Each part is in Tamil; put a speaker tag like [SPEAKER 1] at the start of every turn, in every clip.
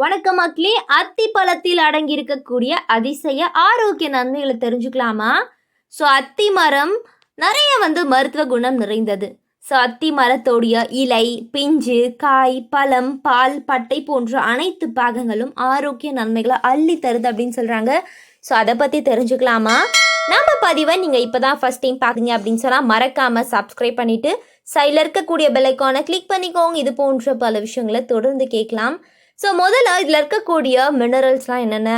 [SPEAKER 1] வணக்கம் மக்களே அத்தி பழத்தில் அடங்கி இருக்கக்கூடிய அதிசய ஆரோக்கிய நன்மைகளை தெரிஞ்சுக்கலாமா? ஸோ அத்தி மரம் நிறைய வந்து மருத்துவ குணம் நிறைந்தது. ஸோ அத்தி மரத்தோடைய இலை பிஞ்சு காய் பழம் பால் பட்டை போன்ற அனைத்து பாகங்களும் ஆரோக்கிய நன்மைகளை அள்ளி தருது அப்படின்னு சொல்கிறாங்க ஸோ அதை பற்றி தெரிஞ்சுக்கலாமா? நம்ம பதிவை நீங்கள் இப்போ தான் ஃபஸ்ட் டைம் பார்க்குறீங்க அப்படின்னு சொன்னால் மறக்காமல் சப்ஸ்கிரைப் பண்ணிவிட்டு சைடில் இருக்கக்கூடிய பெல்லைக்கானை கிளிக் பண்ணிக்கோங்க. இது போன்ற பல விஷயங்களை தொடர்ந்து கேட்கலாம். ஸோ முதல்ல இதில் இருக்கக்கூடிய மினரல்ஸ்லாம் என்னென்ன?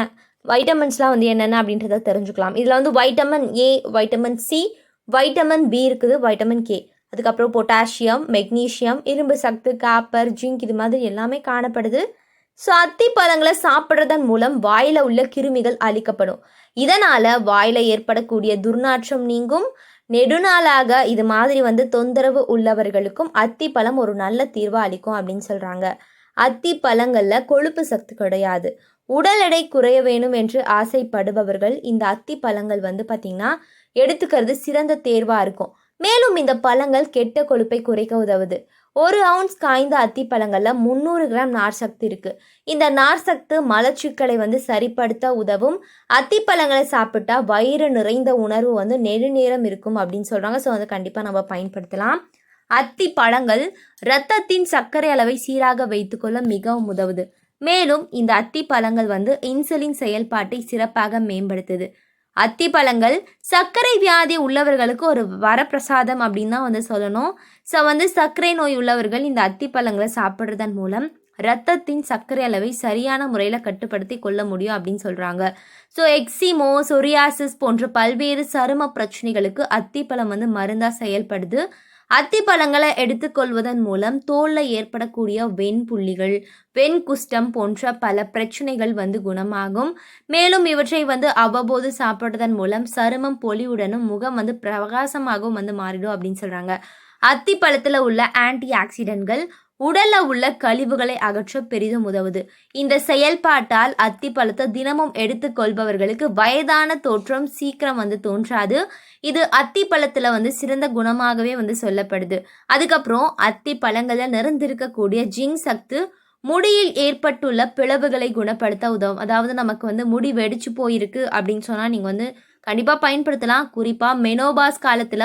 [SPEAKER 1] வைட்டமின்ஸ்லாம் வந்து என்னென்ன அப்படின்றத தெரிஞ்சுக்கலாம். இதில் வந்து vitamin A vitamin C vitamin B இருக்குது வைட்டமின் கே அதுக்கப்புறம் பொட்டாசியம் மெக்னீஷியம் இரும்பு சத்து காப்பர் ஜிங்க் இது மாதிரி எல்லாமே காணப்படுது. ஸோ அத்தி பழங்களை சாப்பிட்றதன் மூலம் வாயில் உள்ள கிருமிகள் அழிக்கப்படும். இதனால் வாயில் ஏற்படக்கூடிய துர்நாற்றம் நீங்கும். நெடுநாளாக இது மாதிரி வந்து தொந்தரவு உள்ளவர்களுக்கும் அத்தி பழம் ஒரு நல்ல தீர்வாக அளிக்கும் அப்படின்னு சொல்கிறாங்க அத்தி பழங்களில் கொழுப்பு சத்து கிடையாது. உடல் எடை குறைய வேணும் என்று ஆசைப்படுபவர்கள் இந்த அத்தி பழங்கள் வந்து பார்த்திங்கன்னா எடுத்துக்கிறது சிறந்த தேர்வாக இருக்கும். மேலும் இந்த பழங்கள் கெட்ட கொழுப்பை குறைக்க உதவுது. ஒரு அவுன்ஸ் காய்ந்த அத்தி பழங்களில் முந்நூறு கிராம் நார் சக்தி இருக்குது இந்த நார் சத்து மலச்சிக்கலை வந்து சரிப்படுத்த உதவும். அத்தி பழங்களை சாப்பிட்டா வயிறு நிறைந்த உணர்வு வந்து நெடுநேரம் இருக்கும் அப்படின்னு சொல்கிறாங்க ஸோ வந்து கண்டிப்பாக நம்ம பயன்படுத்தலாம். அத்தி பழங்கள் இரத்தத்தின் சர்க்கரை அளவை சீராக வைத்துக்கொள்ள மிகவும் உதவுது. மேலும் இந்த அத்தி பழங்கள் வந்து இன்சுலின் செயல்பாட்டை சிறப்பாக மேம்படுத்துது. அத்தி பழங்கள் சர்க்கரை வியாதி உள்ளவர்களுக்கு ஒரு வரப்பிரசாதம் அப்படின்னு தான் வந்து சொல்லணும். ஸோ வந்து சர்க்கரை நோய் உள்ளவர்கள் இந்த அத்தி பழங்களை சாப்பிட்றதன் மூலம் ரத்தத்தின் சர்க்கரை அளவை சரியான முறையில் கட்டுப்படுத்தி கொள்ள முடியும் அப்படின்னு சொல்கிறாங்க ஸோ எக்ஸிமோ சொரியாசிஸ் போன்ற பல்வேறு சரும பிரச்சனைகளுக்கு அத்திப்பழம் வந்து மருந்தாக செயல்படுது. அத்திப்பழங்களை எடுத்துக்கொள்வதன் மூலம் தோலில் ஏற்படக்கூடிய வெண்புள்ளிகள் வெண்குஷ்டம் போன்ற பல பிரச்சனைகள் வந்து குணமாகும். மேலும் இவற்றை வந்து அவ்வப்போது சாப்பிட்றதன் மூலம் சருமம் பொலிவுடனும் முகம் வந்து பிரகாசமாகவும் வந்து மாறிடும் அப்படின்னு சொல்கிறாங்க அத்திப்பழத்தில் உள்ள ஆன்டி ஆக்சிடென்ட்கள் உடல்ல உள்ள கழிவுகளை அகற்ற பெரிதும் உதவுது. இந்த செயல்பாட்டால் அத்தி பழத்தை தினமும் எடுத்துக்கொள்பவர்களுக்கு வயதான தோற்றம் சீக்கிரம் வந்து தோன்றாது. இது அத்தி பழத்துல வந்து சிறந்த குணமாகவே வந்து சொல்லப்படுது. அதுக்கப்புறம் அத்தி பழங்களில் நிறைந்திருக்கக்கூடிய ஜிங் சத்து முடியில் ஏற்பட்டுள்ள பிளவுகளை குணப்படுத்த உதவும். அதாவது நமக்கு வந்து முடி வெடிச்சு போயிருக்கு அப்படின்னு சொன்னால் நீங்கள் வந்து கண்டிப்பாக பயன்படுத்தலாம். குறிப்பாக மெனோபாஸ் காலத்தில்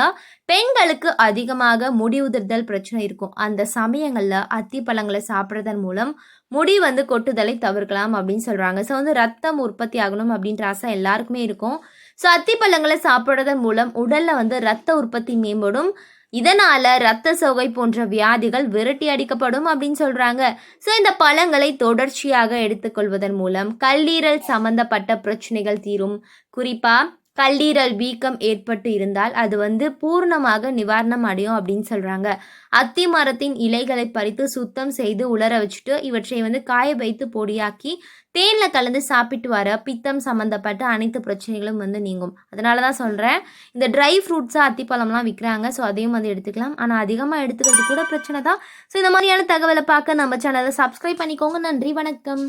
[SPEAKER 1] பெண்களுக்கு அதிகமாக முடி உதிர்தல் பிரச்சனை இருக்கும். அந்த சமயங்களில் அத்தி பழங்களை சாப்பிட்றதன் மூலம் முடி வந்து கொட்டுதலை தவிர்க்கலாம் அப்படின்னு சொல்கிறாங்க ஸோ வந்து ரத்தம் உற்பத்தி ஆகணும் அப்படின்ற ஆசை எல்லாருக்குமே இருக்கும். ஸோ அத்தி பழங்களை சாப்பிட்றதன் மூலம் உடலில் வந்து ரத்த உற்பத்தி மேம்படும். இதனால ரத்த சோகை போன்ற வியாதிகள் விரட்டி அடிக்கப்படும் அப்படின்னு சொல்றாங்க. ஸோ இந்த பழங்களை தொடர்ச்சியாக எடுத்துக்கொள்வதன் மூலம் கல்லீரல் சம்பந்தப்பட்ட பிரச்சனைகள் தீரும். குறிப்பா கல்லீரல் வீக்கம் ஏற்பட்டு இருந்தால் அது வந்து பூர்ணமாக நிவாரணம் அடையும் அப்படின்னு சொல்கிறாங்க அத்தி மரத்தின் இலைகளை பறித்து சுத்தம் செய்து உலர வச்சுட்டு இவற்றை வந்து காய வைத்து பொடியாக்கி தேனில் கலந்து சாப்பிட்டு வர பித்தம் சம்மந்தப்பட்ட அனைத்து பிரச்சனைகளும் வந்து நீங்கும். அதனால தான் சொல்கிறேன் இந்த ட்ரை ஃப்ரூட்ஸாக அத்திப்பழம்லாம் விற்கிறாங்க ஸோ அதையும் வந்து எடுத்துக்கலாம். ஆனால் அதிகமாக எடுத்துக்கிறது கூட பிரச்சனை தான் ஸோ இந்த மாதிரியான தகவலை பார்க்க நம்ம சேனலை சப்ஸ்கிரைப் பண்ணிக்கோங்க. நன்றி வணக்கம்.